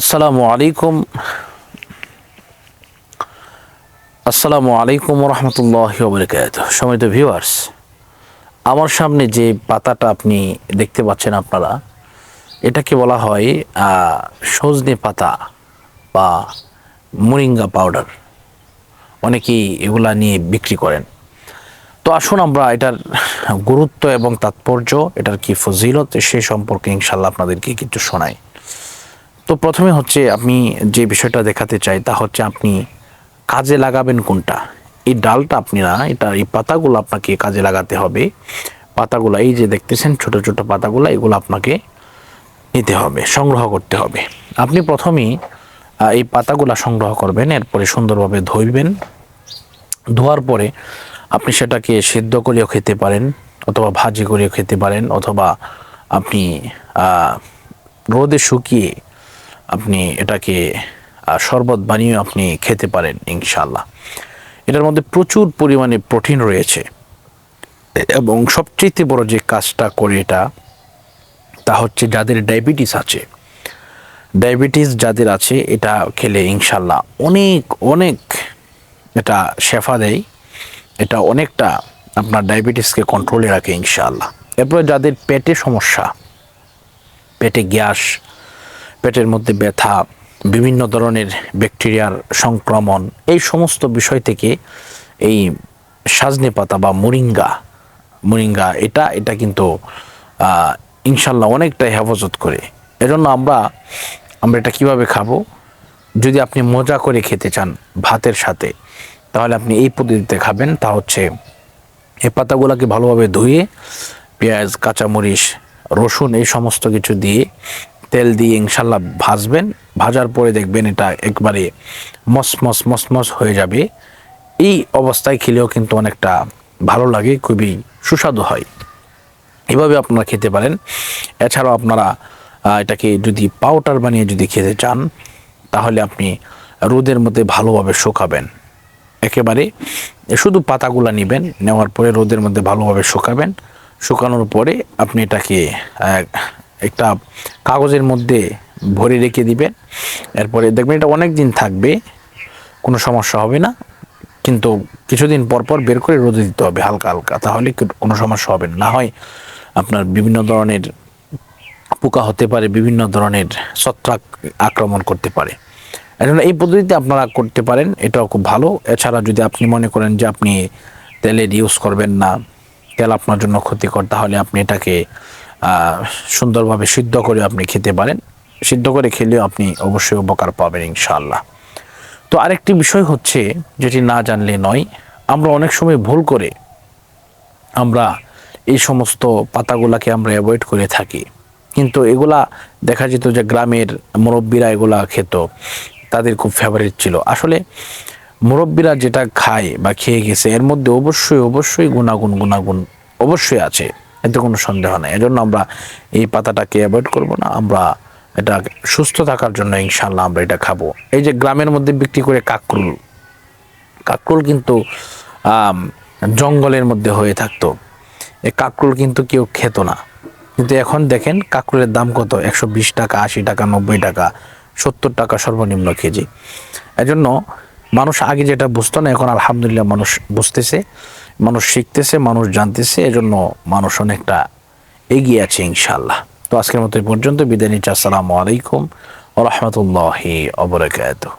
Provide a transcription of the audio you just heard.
আসসালামু আলাইকুম। আসসালামু আলাইকুম রহমতুল্লাহ বরকাত সময়ত ভিউয়ার্স, আমার সামনে যে পাতাটা আপনি দেখতে পাচ্ছেন আপনারা, এটাকে বলা হয় সজনে পাতা বা মোরিঙ্গা পাউডার। অনেকেই এগুলা নিয়ে বিক্রি করেন। তো আসুন আমরা এটার গুরুত্ব এবং তাৎপর্য, এটার কি ফজিলত, সে সম্পর্কে ইনশাল্লাহ আপনাদেরকে কিছু শোনাই। তো প্রথমে হচ্ছে আমি যে বিষয়টা দেখাতে চাই, তা হচ্ছে আপনি কাজে লাগাবেন কোনটা? এই ডালটা আপনি না, এটা এই পাতাগুলো আপনাকে কাজে লাগাতে হবে। পাতাগুলো এই যে দেখতেছেন, ছোট ছোট পাতাগুলো, এগুলো আপনাকে নিতে হবে, সংগ্রহ করতে হবে। আপনি প্রথমেই এই পাতাগুলো সংগ্রহ করবেন, এরপরে সুন্দরভাবে ধুইবেন। ধোয়ার পরে আপনি সেটাকে সেদ্ধ করেও খেতে পারেন, অথবা ভাজি করেও খেতে পারেন, অথবা আপনি রোদে শুকিয়ে এটাকে আহ, শরবত বানিয়ে আপনি খেতে পারেন ইনশাল্লাহ এটার মধ্যে প্রচুর পরিমাণে প্রোটিন রয়েছে। এবং সবচেয়ে বড় যে কাজটা করে এটা তা হচ্ছে যাদের ডায়াবেটিস আছে। ডায়াবেটিস যাদের আছে এটা খেলে ইনশাল্লাহ অনেক অনেক এটা শেফা দেয়। এটা অনেকটা আপনার ডায়াবেটিসকে কন্ট্রোলে রাখে ইনশাআল্লাহ। এরপরে যাদের পেটে সমস্যা পেটে গ্যাস পেটের মধ্যে ব্যথা, বিভিন্ন ধরনের ব্যাকটেরিয়ার সংক্রমণ, এই সমস্ত বিষয় থেকে এই সাজনে পাতা বা মোরিঙ্গা মোরিঙ্গা এটা এটা কিন্তু ইনশাল্লাহ অনেকটাই হেফাজত করে। এজন্য আমরা আমরা এটা কীভাবে খাব? যদি আপনি মজা করে খেতে চান ভাতের সাথে, তাহলে আপনি এই পদ্ধতিতে খাবেন। তা হচ্ছে, এই পাতাগুলোকে ভালোভাবে ধুয়ে, পেঁয়াজ, কাঁচামরিচ, রসুন, এই সমস্ত কিছু দিয়ে তেল দিয়ে ইনশাল্লাহ ভাজবেন। ভাজার পরে দেখবেন এটা একবারে মস মস মস মস হয়ে যাবে। এই অবস্থায় খেলেও কিন্তু অনেকটা ভালো লাগে, খুবই সুস্বাদু হয়। এভাবে আপনারা খেতে পারেন। এছাড়াও আপনারা এটাকে যদি পাউডার বানিয়ে যদি খেতে চান, তাহলে আপনি রোদের মধ্যে ভালোভাবে শুকাবেন। একেবারে শুধু পাতাগুলা নেবেন, নেওয়ার পরে রোদের মধ্যে ভালোভাবে শুকাবেন। শুকানোর পরে আপনি এটাকে একটা কাগজের মধ্যে ভরে রেখে দিবেন। এরপরে দেখবেন এটা অনেক দিন থাকবে, কোনো সমস্যা হবে না। কিন্তু কিছুদিন পর পর বের করে রোদে দিতে হবে হালকা হালকা, তাহলে কোনো সমস্যা হবে না। হয় আপনার বিভিন্ন ধরনের পোকা হতে পারে, বিভিন্ন ধরনের ছত্রাক আক্রমণ করতে পারে। এজন্য এই পদ্ধতিতে আপনারা করতে পারেন, এটাও খুব ভালো। এছাড়া যদি আপনি মনে করেন যে আপনি তেলের ইউজ করবেন না, তেল আপনার জন্য ক্ষতিকর, তাহলে আপনি এটাকে সুন্দরভাবে সিদ্ধ করে আপনি খেতে পারেন। সিদ্ধ করে খেলেও আপনি অবশ্যই উপকার পাবেন ইনশাআল্লাহ। তো আরেকটি বিষয় হচ্ছে, যেটি না জানলে নয়, আমরা অনেক সময় ভুল করে আমরা এই সমস্ত পাতাগুলাকে আমরা অ্যাভয়েড করে থাকি। কিন্তু এগুলা দেখা যেত যে গ্রামের মুরব্বীরা এগুলা খেত, তাদের খুব ফেভারিট ছিল। আসলে মুরব্বীরা যেটা খায় বা খেয়ে গেছে, এর মধ্যে অবশ্যই অবশ্যই গুণাগুণ গুণাগুণ অবশ্যই আছে। এতে কোনো সন্দেহ নেই। এজন্য আমরা এই পাতাটাকে অ্যাভয়েড করব না। আমরা এটা সুস্থ থাকার জন্য ইনশাল্লাহ আমরা এটা খাব। এই যে গ্রামের মধ্যে বিক্রি করে কাকরুল কাকরুল কিন্তু জঙ্গলের মধ্যে হয়ে থাকতো। এই কাকরুল কিন্তু কেউ খেত না। কিন্তু এখন দেখেন কাকরুলের দাম কত? একশো বিশ টাকা, আশি টাকা, নব্বই টাকা, সত্তর টাকা সর্বনিম্ন কেজি। এজন্য মানুষ আগে যেটা বুঝতো না, এখন আলহামদুলিল্লাহ মানুষ বুঝতেছে, মানুষ শিখতেছে, মানুষ জানতেছে, এজন্য মানুষ অনেকটা এগিয়ে আছে ইনশাল্লাহ তো আজকের মতো পর্যন্ত বিদায় নিচ্ছি। আসসালামু আলাইকুম রহমতুল্লাহি অবরাকাতুহ